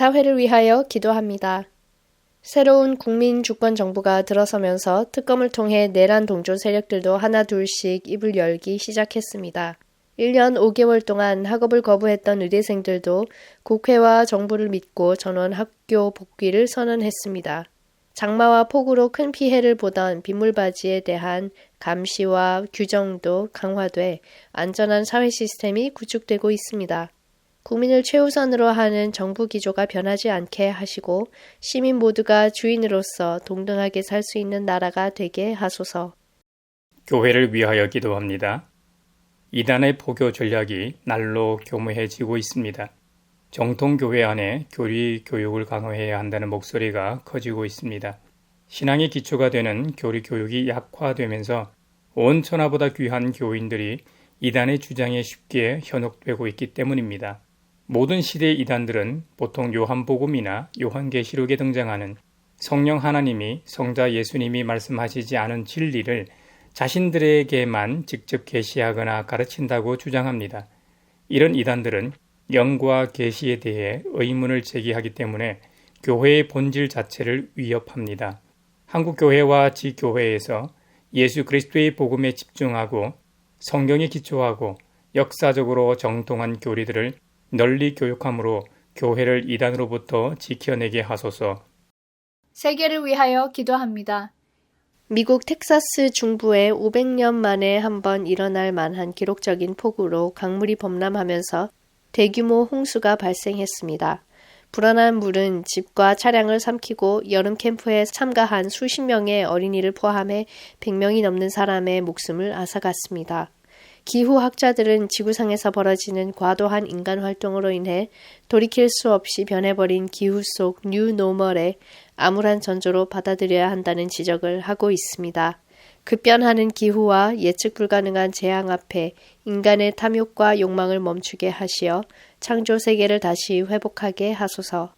사회를 위하여 기도합니다. 새로운 국민 주권 정부가 들어서면서 특검을 통해 내란 동조 세력들도 하나 둘씩 입을 열기 시작했습니다. 1년 5개월 동안 학업을 거부했던 의대생들도 국회와 정부를 믿고 전원 학교 복귀를 선언했습니다. 장마와 폭우로 큰 피해를 보던 빗물바지에 대한 감시와 규정도 강화돼 안전한 사회 시스템이 구축되고 있습니다. 국민을 최우선으로 하는 정부 기조가 변하지 않게 하시고 시민 모두가 주인으로서 동등하게 살 수 있는 나라가 되게 하소서. 교회를 위하여 기도합니다. 이단의 포교 전략이 날로 교묘해지고 있습니다. 정통교회 안에 교리 교육을 강화해야 한다는 목소리가 커지고 있습니다. 신앙의 기초가 되는 교리 교육이 약화되면서 온 천하보다 귀한 교인들이 이단의 주장에 쉽게 현혹되고 있기 때문입니다. 모든 시대의 이단들은 보통 요한복음이나 요한계시록에 등장하는 성령 하나님이 성자 예수님이 말씀하시지 않은 진리를 자신들에게만 직접 계시하거나 가르친다고 주장합니다. 이런 이단들은 영과 계시에 대해 의문을 제기하기 때문에 교회의 본질 자체를 위협합니다. 한국 교회와 지교회에서 예수 그리스도의 복음에 집중하고 성경에 기초하고 역사적으로 정통한 교리들을 널리 교육함으로 교회를 이단으로부터 지켜내게 하소서. 세계를 위하여 기도합니다. 미국 텍사스 중부에 500년 만에 한 번 일어날 만한 기록적인 폭우로 강물이 범람하면서 대규모 홍수가 발생했습니다. 불어난 물은 집과 차량을 삼키고 여름 캠프에 참가한 수십 명의 어린이를 포함해 100명이 넘는 사람의 목숨을 앗아갔습니다. 기후학자들은 지구상에서 벌어지는 과도한 인간 활동으로 인해 돌이킬 수 없이 변해버린 기후 속 뉴노멀에 암울한 전조로 받아들여야 한다는 지적을 하고 있습니다. 급변하는 기후와 예측 불가능한 재앙 앞에 인간의 탐욕과 욕망을 멈추게 하시어 창조 세계를 다시 회복하게 하소서.